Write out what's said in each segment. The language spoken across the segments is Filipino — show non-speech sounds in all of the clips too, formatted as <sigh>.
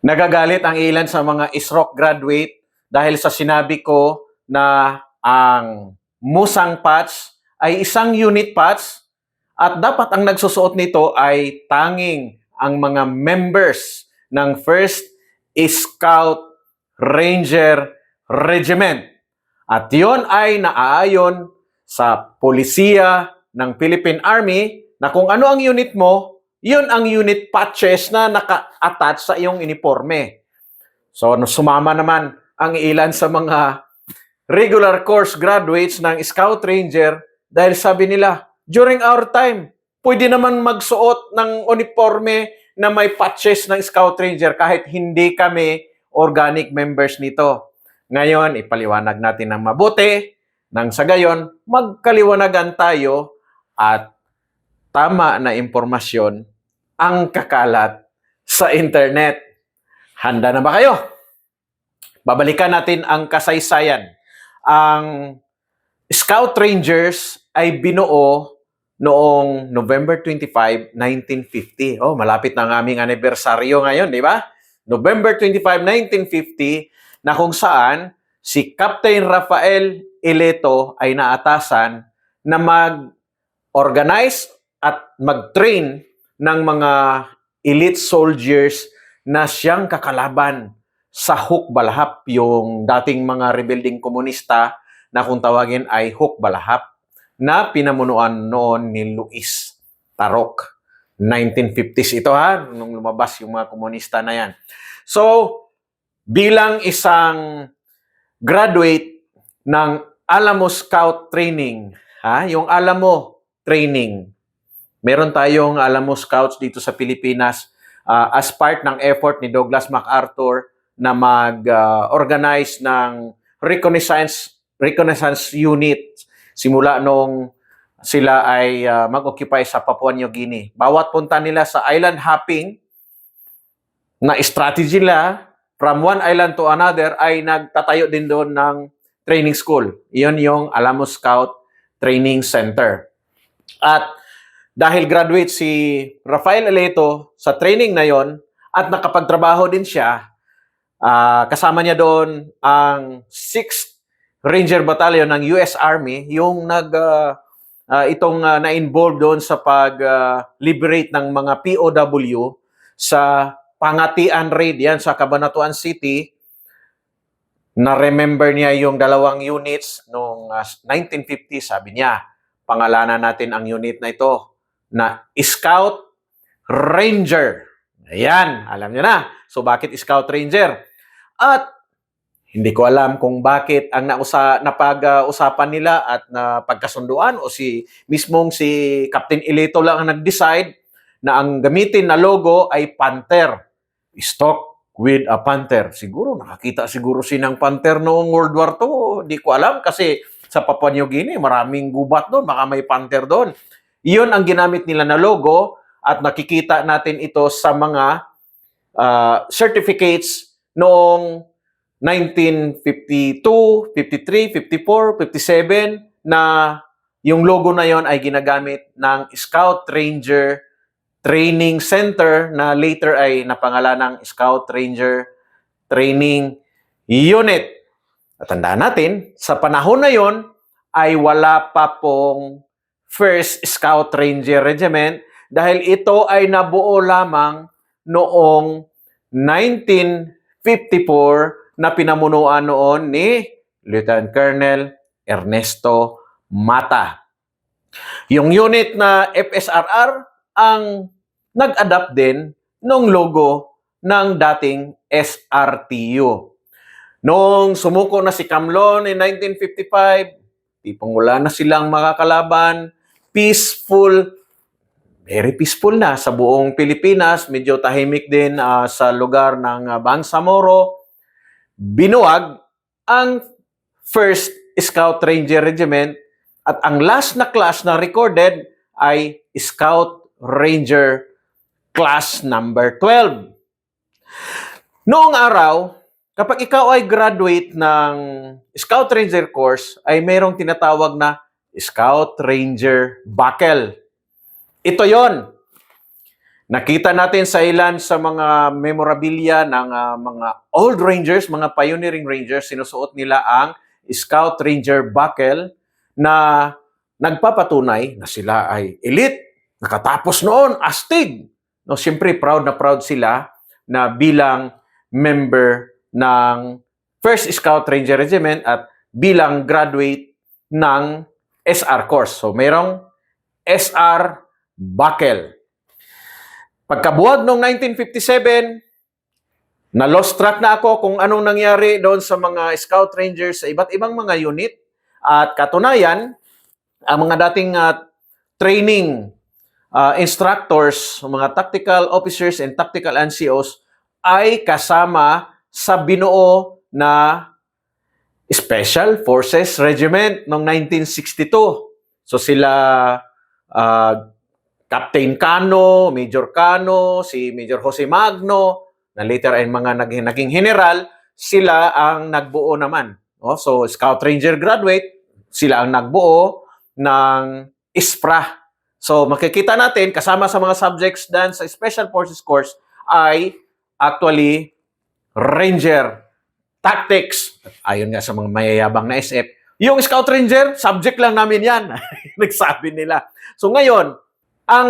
Nagagalit ang ilan sa mga ISROC graduate dahil sa sinabi ko na ang musang patch ay isang unit patch at dapat ang nagsusuot nito ay tanging ang mga members ng 1st Scout Ranger Regiment. At yon ay naaayon sa polisiya ng Philippine Army na kung ano ang unit mo, yun ang unit patches na naka-attach sa iyong uniforme. So, no, sumama naman ang ilan sa mga regular course graduates ng Scout Ranger dahil sabi nila, during our time, pwede naman magsuot ng uniforme na may patches ng Scout Ranger kahit hindi kami organic members nito. Ngayon, ipaliwanag natin ng mabuti nang sa gayon, magkaliwanagan tayo at tama na impormasyon ang kakalat sa internet. Handa na ba kayo? Babalikan natin ang kasaysayan. Ang Scout Rangers ay binuo noong November 25, 1950. Oh, malapit na ang aming anibersaryo ngayon, di ba? November 25, 1950, na kung saan si Captain Rafael Ileto ay naatasan na mag-organize at mag-train ng mga elite soldiers na siyang kakalaban sa Huk Balahap, yung dating mga rebuilding komunista na kung tawagin ay Huk Balahap na pinamunuan noon ni Luis Tarok. 1950s ito ha, nung lumabas yung mga komunista na yan. So, bilang isang graduate ng Alamo Scout Training, ha, yung Alamo Training, meron tayong Alamo Scouts dito sa Pilipinas uh, as part ng effort ni Douglas MacArthur na mag-organize ng reconnaissance reconnaissance unit simula nung sila ay uh, mag-occupy sa Papua New Guinea. Bawat punta nila sa island hopping na strategy nila from one island to another ay nagtatayo din doon ng training school. Iyon yung Alamo Scout Training Center. At dahil graduate si Rafael Aleto sa training na yon at nakapagtrabaho din siya, uh, kasama niya doon ang 6th Ranger Battalion ng US Army, yung nag uh, uh, itong uh, na-involve doon sa pag-liberate uh, ng mga POW sa Pangatian raid yan sa Cabanatuan City. Na-remember niya yung dalawang units noong uh, 1950, sabi niya, pangalanan natin ang unit na ito na Scout Ranger. Ayan, alam niyo na. So bakit Scout Ranger? At hindi ko alam kung bakit ang nausa, napag-usapan nila at napagkasunduan o si mismong si Captain Ilito lang ang nag-decide na ang gamitin na logo ay Panther. Stock with a Panther. Siguro nakakita siguro si ng Panther noong World War II. Hindi ko alam kasi sa Papua New Guinea maraming gubat doon. Baka may Panther doon. Iyon ang ginamit nila na logo at nakikita natin ito sa mga uh, certificates noong 1952, 53, 54, 57 na yung logo na yon ay ginagamit ng Scout Ranger Training Center na later ay napangalan ng Scout Ranger Training Unit. At tandaan natin, sa panahon na yon ay wala pa pong First Scout Ranger Regiment dahil ito ay nabuo lamang noong 1954 na pinamunuan noon ni Lieutenant Colonel Ernesto Mata. Yung unit na FSRR ang nag-adapt din ng logo ng dating SRTU. Noong sumuko na si Camlon in 1955, tipong wala na silang makakalaban, peaceful, very peaceful na sa buong Pilipinas, medyo tahimik din uh, sa lugar ng uh, Bangsamoro, binuwag ang First Scout Ranger Regiment at ang last na class na recorded ay Scout Ranger Class number 12. Noong araw, kapag ikaw ay graduate ng Scout Ranger course, ay mayroong tinatawag na Scout Ranger Buckle. Ito yon Nakita natin sa ilan sa mga memorabilia ng ah, mga old rangers, mga pioneering rangers, sinusuot nila ang Scout Ranger buckle na nagpapatunay na sila ay elite, nakatapos noon, astig. No, siyempre proud na proud sila na bilang member ng First Scout Ranger Regiment at bilang graduate ng SR course. So, mayroong SR buckle. Pagkabuwag noong 1957, na lost track na ako kung anong nangyari doon sa mga Scout Rangers sa iba't ibang mga unit. At katunayan, ang mga dating ah, training ah, instructors, mga tactical officers and tactical NCOs ay kasama sa binuo na Special Forces Regiment noong 1962. So sila ah, Captain Cano, Major Cano, si Major Jose Magno, na later ay mga naging, naging general, sila ang nagbuo naman. Oh, so Scout Ranger graduate, sila ang nagbuo ng ISPRA. So makikita natin kasama sa mga subjects dan sa Special Forces course ay actually Ranger Tactics. Ayon nga sa mga mayayabang na SF, yung Scout Ranger, subject lang namin yan. <laughs> Nagsabi nila. So ngayon, ang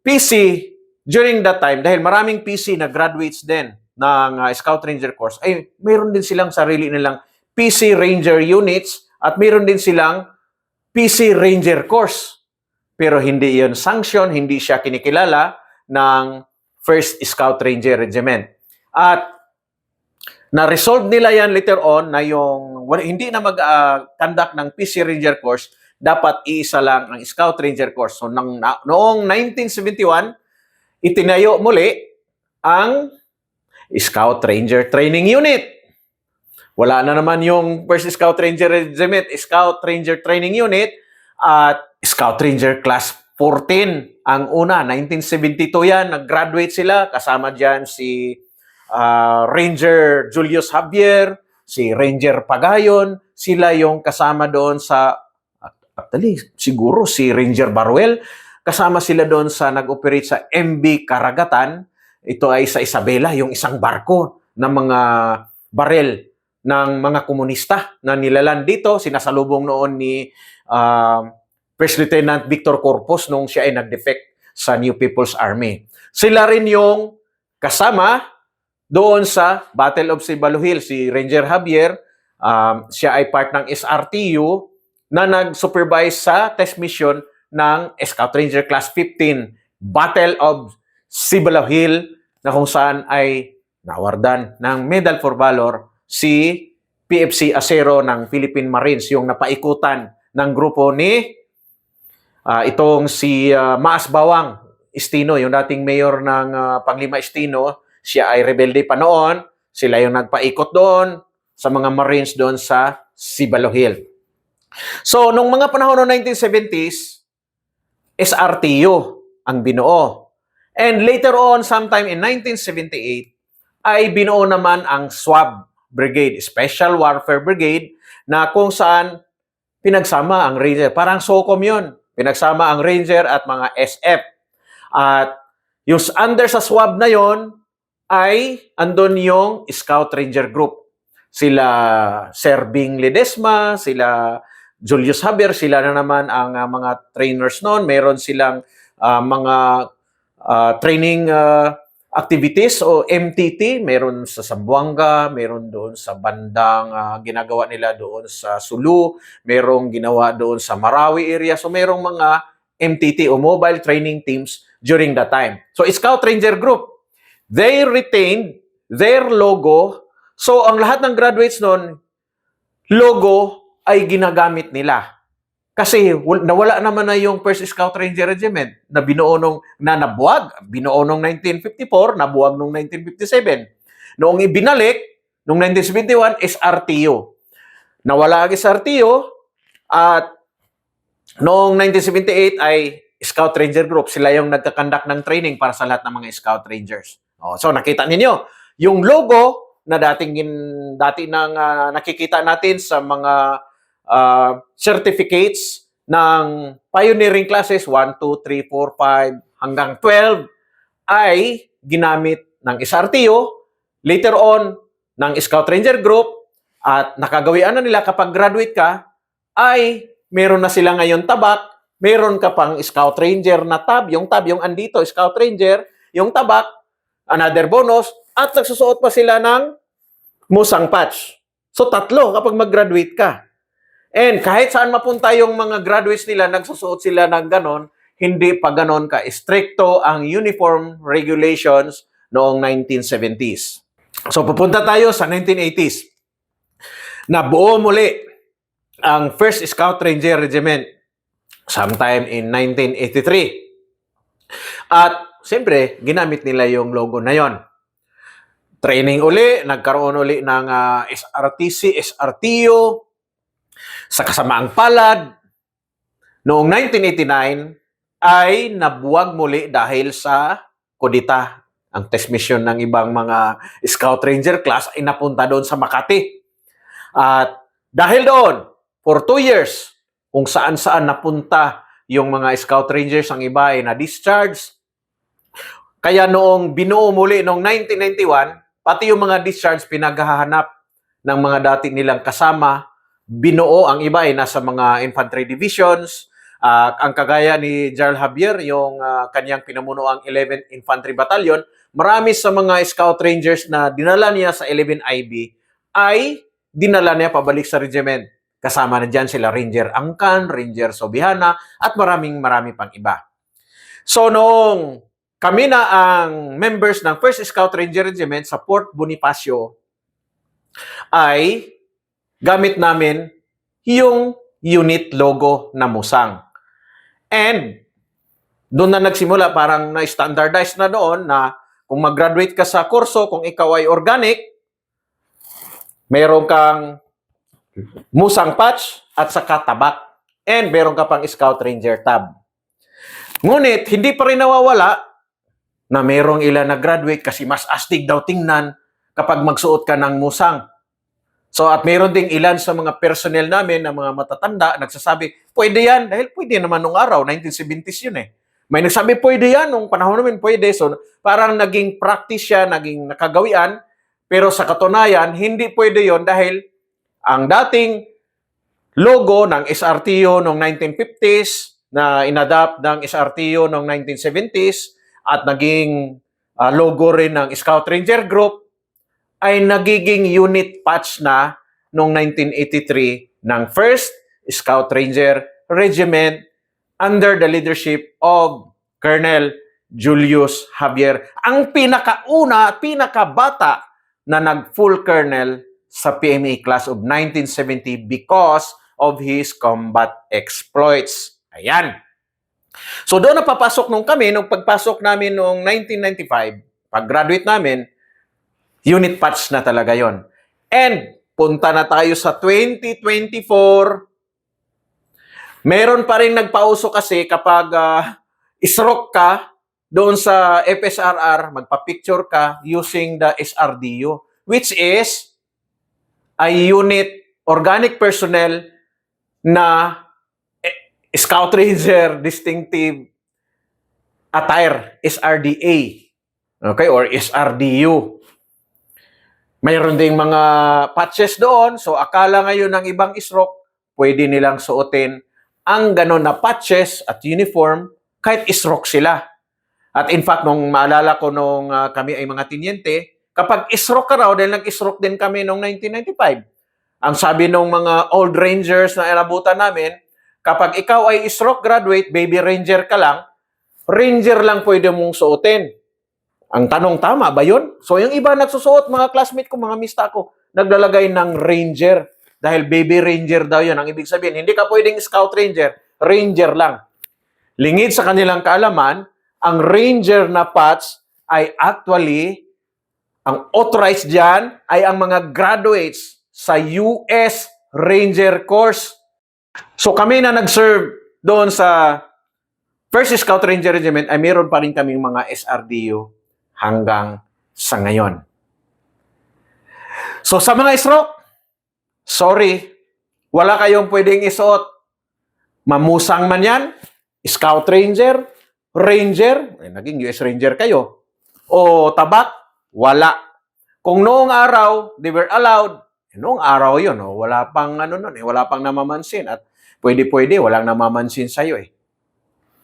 PC during that time, dahil maraming PC na graduates din ng uh, Scout Ranger course, ay mayroon din silang sarili nilang PC Ranger units at mayroon din silang PC Ranger course. Pero hindi yon sanction, hindi siya kinikilala ng First Scout Ranger Regiment. At na-resolve nila yan later on na yung wala- hindi na mag-conduct ng PC Ranger course, dapat iisa lang ang Scout Ranger course. So nang, na, noong 1971, itinayo muli ang Scout Ranger Training Unit. Wala na naman yung First Scout Ranger Regiment, Scout Ranger Training Unit at Scout Ranger Class 14. Ang una, 1972 yan, nag-graduate sila. Kasama dyan si ah, Ranger Julius Javier, si Ranger Pagayon. Sila yung kasama doon sa, actually, siguro si Ranger Baruel. Kasama sila doon sa nag-operate sa MB Karagatan. Ito ay sa Isabela, yung isang barko ng mga barel ng mga komunista na nilalan dito. Sinasalubong noon ni ah, First Lieutenant Victor Corpus nung siya ay nag-defect sa New People's Army. Sila rin yung kasama doon sa Battle of Cibalo Hill. Si Ranger Javier, um, siya ay part ng SRTU na nag-supervise sa test mission ng Scout Ranger Class 15 Battle of Cibalo Hill na kung saan ay nawardan ng Medal for Valor si PFC Acero ng Philippine Marines, yung napaikutan ng grupo ni ah, itong si ah, Maas Bawang Estino, yung dating mayor ng ah, Panglima Estino, siya ay rebelde pa noon. Sila yung nagpaikot doon sa mga Marines doon sa Cibalo Hill. So, nung mga panahon ng 1970s, SRTU ang binuo. And later on, sometime in 1978, ay binuo naman ang SWAB Brigade, Special Warfare Brigade, na kung saan pinagsama ang Ranger. Parang SOCOM yun. Pinagsama ang Ranger at mga SF. At yung under sa SWAB na yon ay andon yung Scout Ranger Group. Sila Sir Bing Ledesma, sila Julius Haber, sila na naman ang ah, mga trainers noon. Meron silang ah, mga ah, training ah, activities o MTT, meron sa Zamboanga, meron doon sa bandang ah, ginagawa nila doon sa Sulu, merong ginawa doon sa Marawi area. So merong mga MTT o mobile training teams during that time. So Scout Ranger Group, they retained their logo. So ang lahat ng graduates noon, logo ay ginagamit nila. Kasi wal- nawala naman na yung First Scout Ranger Regiment na binuo nung, na nabuwag, binuo nung 1954, nabuwag nung 1957. Noong ibinalik, nung 1971, SRTU. Nawala ang SRTU at noong 1978 ay Scout Ranger Group. Sila yung nagkakandak ng training para sa lahat ng mga Scout Rangers. Oh, so nakita ninyo, yung logo na dating gin- dati nang ah, nakikita natin sa mga ah, certificates ng pioneering classes 1, 2, 3, 4, 5 hanggang 12 ay ginamit ng SRTO, later on ng Scout Ranger Group, at nakagawian na nila kapag graduate ka, ay meron na sila ngayon tabak, meron ka pang Scout Ranger na tab, yung tab, yung andito, Scout Ranger, yung tabak, another bonus, at nagsusuot pa sila ng musang patch. So tatlo kapag mag-graduate ka. And kahit saan mapunta yung mga graduates nila, nagsusuot sila ng ganon, hindi pa ganon ka stricto ang uniform regulations noong 1970s. So pupunta tayo sa 1980s. Nabuo muli ang 1st Scout Ranger Regiment sometime in 1983. At siyempre, ginamit nila yung logo na yon. Training uli, nagkaroon uli ng ah, SRTC, SRTO, sa kasamaang palad, noong 1989 ay nabuwag muli dahil sa kudita. Ang test mission ng ibang mga Scout Ranger class ay napunta doon sa Makati. At dahil doon, for two years, kung saan-saan napunta yung mga Scout Rangers, ang iba ay na-discharge. Kaya noong binuo muli noong 1991, pati yung mga discharge pinaghahanap ng mga dati nilang kasama binuo ang iba ay nasa mga infantry divisions. Ah, ang kagaya ni Jarl Javier, yung ah, kanyang pinamuno ang 11th Infantry Battalion, marami sa mga Scout Rangers na dinala niya sa 11 IB ay dinala niya pabalik sa regiment. Kasama na dyan sila Ranger Angkan, Ranger Sobihana, at maraming marami pang iba. So noong kami na ang members ng 1st Scout Ranger Regiment sa Port Bonifacio ay gamit namin yung unit logo na Musang. And doon na nagsimula, parang na-standardize na doon na kung mag-graduate ka sa kurso, kung ikaw ay organic, meron kang Musang patch at saka tabak. And meron ka pang Scout Ranger tab. Ngunit, hindi pa rin nawawala na merong ilan na graduate kasi mas astig daw tingnan kapag magsuot ka ng musang. So at meron ding ilan sa mga personnel namin na mga matatanda nagsasabi, pwede yan. Dahil pwede naman nung araw, 1970s yun eh. May nagsabi, pwede yan. Nung panahon namin, pwede. So parang naging practice siya, naging nakagawian. Pero sa katunayan, hindi pwede yon dahil ang dating logo ng SRTO noong 1950s na inadapt ng SRTO noong 1970s at naging ah, logo rin ng Scout Ranger Group ay nagiging unit patch na noong 1983 ng 1st Scout Ranger Regiment under the leadership of Colonel Julius Javier. Ang pinakauna at pinakabata na nag-full colonel sa PMA class of 1970 because of his combat exploits. Ayan. So doon na papasok nung kami, nung pagpasok namin noong 1995, pag-graduate namin, unit patch na talaga yon. And punta na tayo sa 2024. Meron pa rin nagpauso kasi kapag uh, isrock ka doon sa FSRR, magpa-picture ka using the SRDU, which is a unit organic personnel na Scout Ranger Distinctive Attire, SRDA. Okay, or SRDU. Mayroon ding mga patches doon, so akala ngayon ng ibang isrok, pwede nilang suotin ang ganon na patches at uniform kahit isrok sila. At in fact, nung maalala ko nung ah, kami ay mga tinyente, kapag isrok ka raw, dahil nag-isrok din kami noong 1995, ang sabi ng mga old rangers na inabutan namin, kapag ikaw ay isrok graduate, baby ranger ka lang, ranger lang pwede mong suotin. Ang tanong, tama ba yun? So yung iba nagsusuot, mga classmate ko, mga mista ko, naglalagay ng ranger. Dahil baby ranger daw yun. Ang ibig sabihin, hindi ka pwedeng scout ranger, ranger lang. Lingid sa kanilang kaalaman, ang ranger na patch ay actually, ang authorized dyan ay ang mga graduates sa US Ranger Course. So kami na nag-serve doon sa First Scout Ranger Regiment ay meron pa rin kaming mga SRDU hanggang sa ngayon. So sa mga stroke, sorry, wala kayong pwedeng isuot. Mamusang man yan, Scout Ranger, Ranger, eh, naging US Ranger kayo. O tabak, wala. Kung noong araw, they were allowed, noong araw yun, oh, wala pang ano nun, eh, wala pang namamansin. At pwede-pwede, walang namamansin sa'yo eh.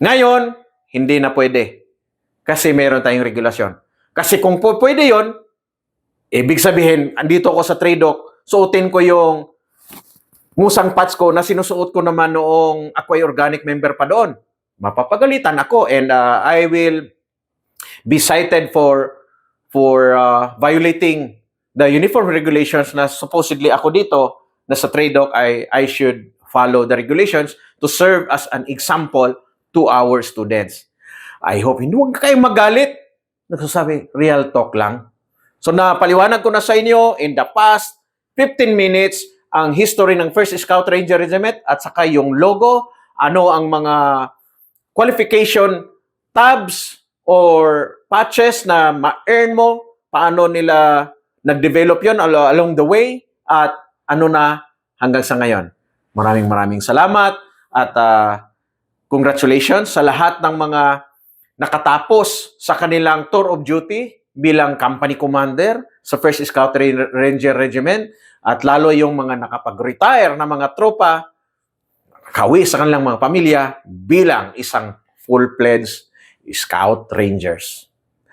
Ngayon, hindi na pwede. Kasi meron tayong regulasyon. Kasi kung pwede yon, ibig sabihin, andito ako sa Tradok, suotin ko yung musang patch ko na sinusuot ko naman noong ako ay organic member pa doon. Mapapagalitan ako and uh, I will be cited for for uh, violating the uniform regulations na supposedly ako dito na sa Tradok I I should follow the regulations to serve as an example to our students. I hope hindi huwag kayong magalit. Nagsasabi, real talk lang. So napaliwanag ko na sa inyo in the past 15 minutes ang history ng First Scout Ranger Regiment at saka yung logo, ano ang mga qualification tabs or patches na ma-earn mo, paano nila nag-develop yon al- along the way at ano na hanggang sa ngayon. Maraming maraming salamat at ah, congratulations sa lahat ng mga nakatapos sa kanilang tour of duty bilang company commander sa First Scout Ra- Ranger Regiment at lalo yung mga nakapag-retire na mga tropa kawi sa kanilang mga pamilya bilang isang full-fledged Scout Rangers.